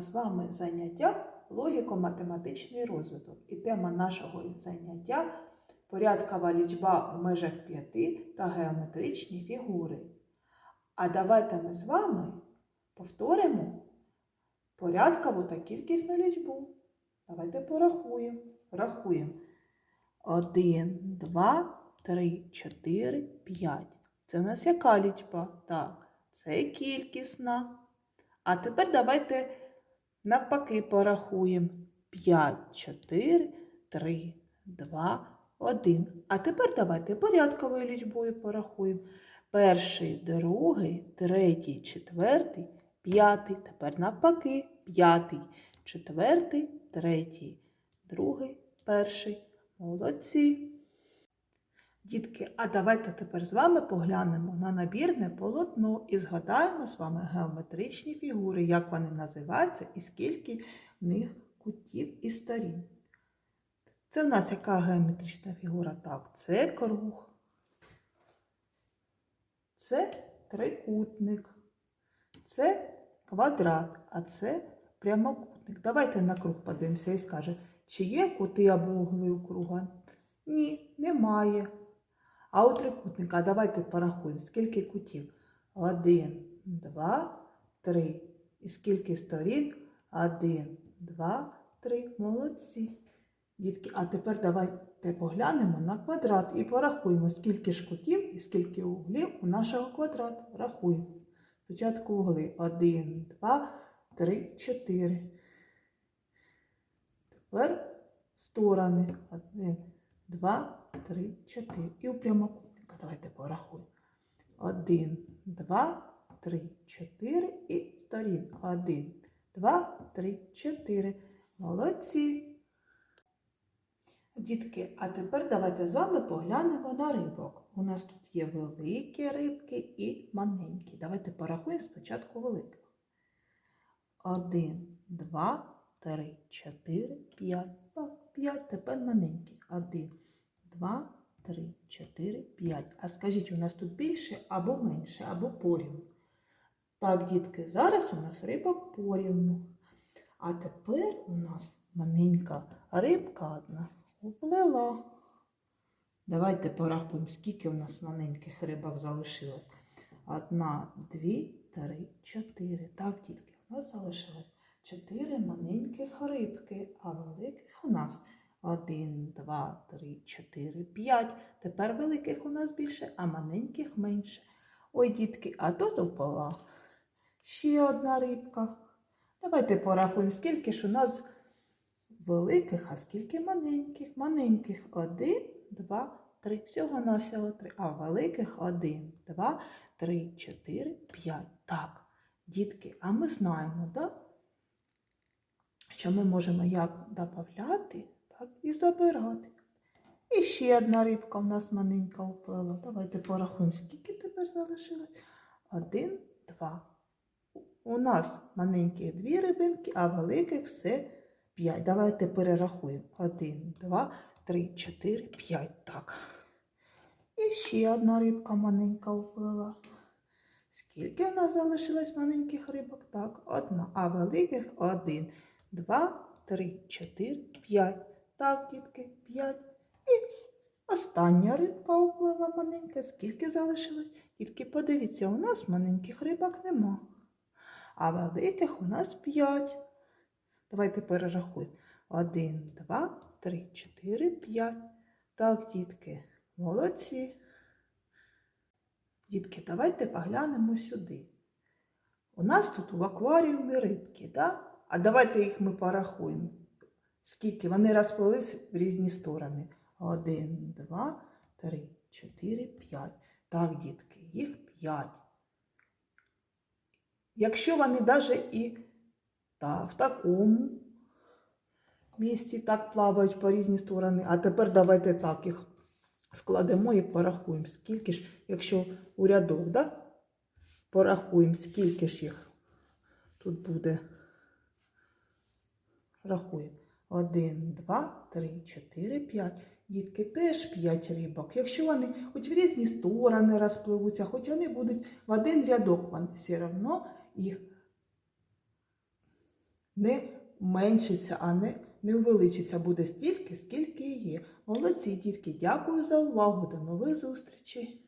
з вами заняття логіко-математичний розвиток. І тема нашого заняття порядкова лічба в межах п'яти та геометричні фігури. А давайте ми з вами повторимо порядкову та кількісну лічбу. Давайте порахуємо. Рахуємо. 1, 2, 3, 4, 5. Це у нас яка лічба? Так, це кількісна. А тепер давайте навпаки порахуємо. 5, 4, 3, 2, 1. А тепер давайте порядковою лічбою порахуємо. Перший, другий, третій, четвертий, п'ятий. Тепер навпаки. П'ятий, четвертий, третій, другий, перший. Молодці. Дітки, а давайте тепер з вами поглянемо на набірне полотно і згадаємо з вами геометричні фігури, як вони називаються і скільки в них кутів і сторін. Це в нас яка геометрична фігура? Так, це круг. Це трикутник. Це квадрат, а це прямокутник. Давайте на круг подивимося і скаже, чи є кути або угли у круга? Ні, немає. А у трикутника давайте порахуємо, скільки кутів? Один, два, три. І скільки сторін? Один, два, три. Молодці. Дітки, а тепер давайте поглянемо на квадрат і порахуємо, скільки ж кутів і скільки углів у нашого квадрату. Рахуємо. Спочатку угли. Один, два, три, чотири. Тепер сторони. Один, два, три, чотири. І у прямокутника. Давайте порахуємо. Один, два, три, чотири і сторін. Один, два, три, чотири. Молодці. Дітки, а тепер давайте з вами поглянемо на рибок. У нас тут є великі рибки і маленькі. Давайте порахуємо спочатку великих. Один, два, три, чотири, п'ять. Так, п'ять. Тепер маленькі. Один, два, три, чотири, п'ять. А скажіть, у нас тут більше або менше, або порівну. Так, дітки, зараз у нас рибок порівну. А тепер у нас маленька рибка одна уплила. Давайте порахуємо, скільки у нас маленьких рибок залишилось. Одна, дві, три, чотири. Так, дітки, у нас залишилось чотири 2, 3, 4, 5. Тепер великих у нас більше, а маленьких менше. Ой, дітки, а тут упала ще одна рибка. Давайте порахуємо, скільки ж у нас великих, а скільки маленьких. Маленьких 1, 2, 3. Всього на всього три. А великих 1, 2, 3, 4, 5. Так, дітки, а ми знаємо, да? що ми можемо як додати і забирати. І ще одна рибка в нас маленька уплила. Давайте порахуємо, скільки тепер залишилось. Один, два. У нас маленьких дві рибинки, а великих все п'ять. Давайте перерахуємо. Один, два, три, чотири, п'ять. Так. І ще одна рибка маленька уплила. Скільки в нас залишилось маленьких рибок? Так, одна. А великих один, два, три, чотири, п'ять. Так, дітки, п'ять. І остання рибка уплила маленька. Скільки залишилось? Дітки, подивіться, у нас маленьких рибок нема. А великих у нас п'ять. Давайте перерахуємо. Один, два, три, чотири, п'ять. Так, дітки, молодці. Дітки, давайте поглянемо сюди. У нас тут в акваріумі рибки, да? а давайте їх ми порахуємо. Скільки вони розплились в різні сторони. Один, два, три, чотири, п'ять. Так, дітки, їх п'ять. Якщо вони навіть і та, в такому місці так плавають по різні сторони, а тепер давайте так їх складемо і порахуємо, скільки ж, якщо у рядок, да? порахуємо, скільки ж їх тут буде. Рахуємо. Один, два, три, чотири, п'ять. Дітки теж п'ять рибок. Якщо вони хоч в різні сторони розпливуться, хоч вони будуть в один рядок, вони все одно їх не меншиться, а не, не увеличиться. Буде стільки, скільки є. Молодці, дітки, дякую за увагу. До нових зустрічей!